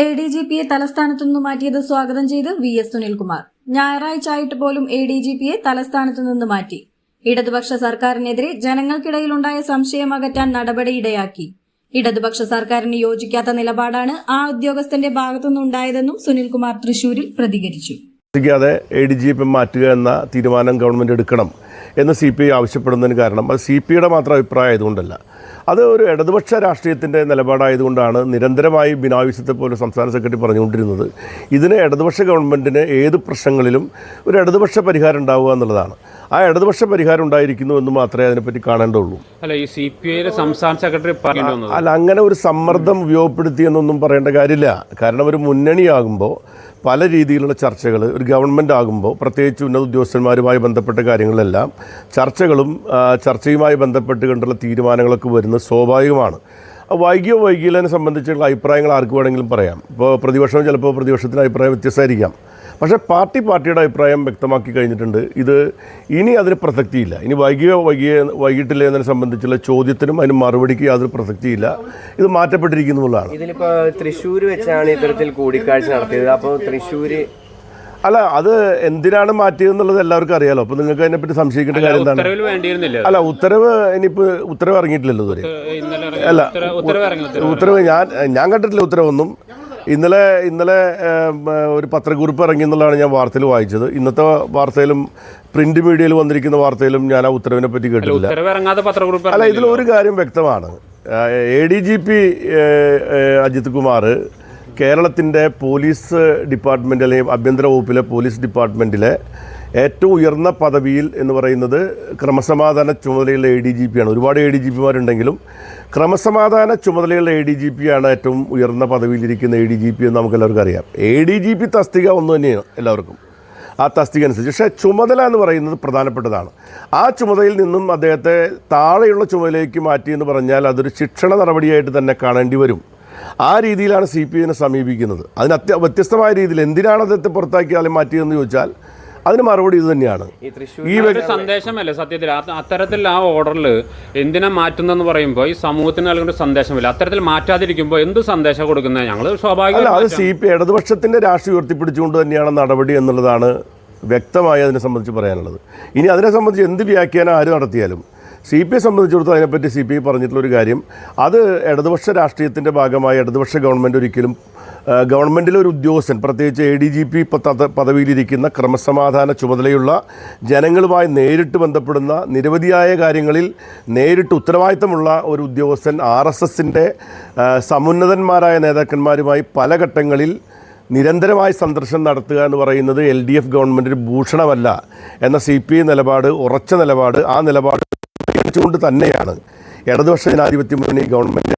A D G പിയെ തലസ്ഥാനത്തു നിന്ന് മാറ്റിയത് സ്വാഗതം ചെയ്ത് വി എസ് സുനിൽകുമാർ. ഞായറാഴ്ച ആയിട്ട് പോലും എ ഡി ജി പിയെ തലസ്ഥാനത്തു നിന്ന് മാറ്റി. ഇടതുപക്ഷ സർക്കാരിനെതിരെ ജനങ്ങൾക്കിടയിലുണ്ടായ സംശയം അകറ്റാൻ നടപടിയിടയാക്കി ഇടതുപക്ഷ സർക്കാരിന് യോജിക്കാത്ത നിലപാടാണ് ആ ഉദ്യോഗസ്ഥന്റെ ഭാഗത്തുനിന്നുണ്ടായതെന്നും സുനിൽകുമാർ തൃശൂരിൽ പ്രതികരിച്ചു. ാതെ എ ഡി ജി പി മാറ്റുക എന്ന തീരുമാനം ഗവൺമെന്റ് എടുക്കണം എന്ന് സി പി ഐ ആവശ്യപ്പെടുന്നതിന് കാരണം അത് സി പി ഐയുടെ മാത്രം അഭിപ്രായം ആയതുകൊണ്ടല്ല. അത് ഒരു ഇടതുപക്ഷ രാഷ്ട്രീയത്തിന്റെ നിലപാടായതുകൊണ്ടാണ് നിരന്തരമായി ബിനാവിസ്യത്തെ പോലെ സംസ്ഥാന സെക്രട്ടറി പറഞ്ഞുകൊണ്ടിരുന്നത്. ഇതിന് ഇടതുപക്ഷ ഗവൺമെന്റിന് ഏത് പ്രശ്നങ്ങളിലും ഒരു ഇടതുപക്ഷ പരിഹാരം ഉണ്ടാവുക എന്നുള്ളതാണ്. ആ ഇടതുപക്ഷ പരിഹാരം ഉണ്ടായിരിക്കുന്നു എന്ന് മാത്രമേ അതിനെപ്പറ്റി കാണേണ്ടുള്ളൂ. അല്ല ഈ സി പി ഐയുടെ സംസ്ഥാന സെക്രട്ടറി അല്ല അങ്ങനെ ഒരു സമ്മർദ്ദം ഉപയോഗപ്പെടുത്തി എന്നൊന്നും പറയേണ്ട കാര്യമില്ല. കാരണം ഒരു മുന്നണിയാകുമ്പോൾ പല രീതിയിലുള്ള ചർച്ചകൾ ഒരു ഗവൺമെന്റ് ആകുമ്പോൾ പ്രത്യേകിച്ച് ഉന്നത ഉദ്യോഗസ്ഥന്മാരുമായി ബന്ധപ്പെട്ട കാര്യങ്ങളെല്ലാം ചർച്ചകളും ചർച്ചയുമായി ബന്ധപ്പെട്ട് കണ്ടുള്ള തീരുമാനങ്ങളൊക്കെ വരുന്നത് സ്വാഭാവികമാണ്. വൈകിയോ വൈകിയതിനെ സംബന്ധിച്ചുള്ള അഭിപ്രായങ്ങൾ ആർക്ക് വേണമെങ്കിലും പറയാം. ഇപ്പോൾ പ്രതിപക്ഷം ചിലപ്പോൾ പ്രതിപക്ഷത്തിന് അഭിപ്രായം വ്യത്യസ്തമായിരിക്കാം. പക്ഷേ പാർട്ടി പാർട്ടിയുടെ അഭിപ്രായം വ്യക്തമാക്കി കഴിഞ്ഞിട്ടുണ്ട്. ഇത് ഇനി അതിന് പ്രസക്തിയില്ല. ഇനി വൈകിയോ വൈകിയ വൈകിട്ടില്ല എന്നതിനെ സംബന്ധിച്ചുള്ള ചോദ്യത്തിനും അതിന് മറുപടിക്ക് യാതൊരു പ്രസക്തിയില്ല. ഇത് മാറ്റപ്പെട്ടിരിക്കുന്നു എന്നുള്ളതാണ്. ഇതിലിപ്പോൾ തൃശ്ശൂർ വെച്ചാണ് ഇത്തരത്തിൽ കൂടിക്കാഴ്ച നടത്തിയത്. അപ്പോൾ തൃശ്ശൂർ അല്ല അത് എന്തിനാണ് മാറ്റിയത് എന്നുള്ളത് എല്ലാവർക്കും അറിയാലോ. അപ്പോൾ നിങ്ങൾക്ക് അതിനെപ്പറ്റി സംശയിക്കേണ്ട കാര്യം എന്താണ് അല്ല ഉത്തരവ് ഇനിയിപ്പോൾ ഉത്തരവ് ഇറങ്ങിയിട്ടില്ലല്ലോ ഇതുവരെ. അല്ല ഉത്തരവ് ഞാൻ ഞാൻ കണ്ടിട്ടില്ല ഉത്തരവൊന്നും. ഇന്നലെ ഇന്നലെ ഒരു പത്രക്കുറിപ്പ് ഇറങ്ങി എന്നുള്ളതാണ് ഞാൻ വാർത്തയിൽ വായിച്ചത്. ഇന്നത്തെ വാർത്തയിലും പ്രിന്റ് മീഡിയയിൽ വന്നിരിക്കുന്ന വാർത്തയിലും ഞാൻ ആ ഉത്തരവിനെ പറ്റി കേട്ടിട്ടില്ല. അല്ല ഇതിലൊരു ഇതിൽ ഒരു കാര്യം വ്യക്തമാണ്. A D G P Ajith Kumar കേരളത്തിന്റെ പോലീസ് ഡിപ്പാർട്ട്മെന്റ് അല്ലെങ്കിൽ ആഭ്യന്തര വകുപ്പിലെ പോലീസ് ഡിപ്പാർട്ട്മെന്റിലെ ഏറ്റവും ഉയർന്ന പദവിയിൽ എന്ന് പറയുന്നത് ക്രമസമാധാന ചുമതലയുള്ള എ ഡി ജി പി ആണ്. ഒരുപാട് എ ഡി ജി പിമാരുണ്ടെങ്കിലും ക്രമസമാധാന ചുമതലയുള്ള എ ഡി ജി പി ആണ് ഏറ്റവും ഉയർന്ന പദവിയിലിരിക്കുന്ന എ ഡി ജി പി എന്ന് നമുക്ക് എല്ലാവർക്കും അറിയാം. എ ഡി ജി പി തസ്തിക ഒന്ന് തന്നെയാണ് എല്ലാവർക്കും. ആ തസ്തിക അനുസരിച്ച് പക്ഷേ ചുമതല എന്ന് പറയുന്നത് പ്രധാനപ്പെട്ടതാണ്. ആ ചുമതലയിൽ നിന്നും അദ്ദേഹത്തെ താഴെയുള്ള ചുമതലയിലേക്ക് മാറ്റി എന്ന് പറഞ്ഞാൽ അതൊരു ശിക്ഷണ നടപടിയായിട്ട് തന്നെ കാണേണ്ടി വരും. ആ രീതിയിലാണ് സി പി ഐനെ സമീപിക്കുന്നത്. അതിന് അത്യ വ്യത്യസ്തമായ രീതിയിൽ എന്തിനാണ് അദ്ദേഹത്തെ പുറത്താക്കിയാലും മാറ്റിയതെന്ന് ചോദിച്ചാൽ അതിന് മറുപടി ഇത് തന്നെയാണ്. ഈ സന്ദേശമല്ലേ സത്യത്തിൽ? അത്തരത്തിൽ ആ ഓർഡറിൽ എന്തിനാ മാറ്റുന്നെന്ന് പറയുമ്പോൾ ഈ സമൂഹത്തിന് നൽകുന്ന സന്ദേശമല്ല? അത്തരത്തിൽ മാറ്റാതിരിക്കുമ്പോൾ എന്ത് സന്ദേശം കൊടുക്കുന്നത് ഞങ്ങൾ അല്ല അത് സി പി ഇടതുപക്ഷത്തിന്റെ രാഷ്ട്രീയം ഉയർത്തിപ്പിടിച്ചുകൊണ്ട് തന്നെയാണ് നടപടി എന്നുള്ളതാണ് വ്യക്തമായി അതിനെ സംബന്ധിച്ച് പറയാനുള്ളത്. ഇനി അതിനെ സംബന്ധിച്ച് എന്ത് വ്യാഖ്യാനം ആര് നടത്തിയാലും സി പി ഐ സംബന്ധിച്ചിടത്തോളം അതിനെപ്പറ്റി സി പി ഐ പറഞ്ഞിട്ടുള്ളൊരു കാര്യം അത് ഇടതുപക്ഷ രാഷ്ട്രീയത്തിന്റെ ഭാഗമായി ഇടതുപക്ഷ ഗവൺമെന്റ് ഒരിക്കലും ഗവൺമെന്റിലെ ഒരു ഉദ്യോഗസ്ഥൻ പ്രത്യേകിച്ച് എ ഡി ജി പി പദവിയിലിരിക്കുന്ന ക്രമസമാധാന ചുമതലയുള്ള ജനങ്ങളുമായി നേരിട്ട് ബന്ധപ്പെടുന്ന നിരവധിയായ കാര്യങ്ങളിൽ നേരിട്ട് ഉത്തരവാദിത്തമുള്ള ഒരു ഉദ്യോഗസ്ഥൻ ആർ എസ് എസിന്റെ സമുന്നതന്മാരായ നേതാക്കന്മാരുമായി പല ഘട്ടങ്ങളിൽ നിരന്തരമായി സന്ദർശനം നടത്തുക എന്ന് പറയുന്നത് എൽ ഡി എഫ് ഗവൺമെന്റിന് ഭൂഷണമല്ല എന്ന സി പി ഐ നിലപാട് ഉറച്ച നിലപാട് ആ നിലപാട് പരിഗണിച്ചുകൊണ്ട് തന്നെയാണ്. ഇടതുപക്ഷ ജനാധിപത്യ മുന്നണി ഗവൺമെന്റ്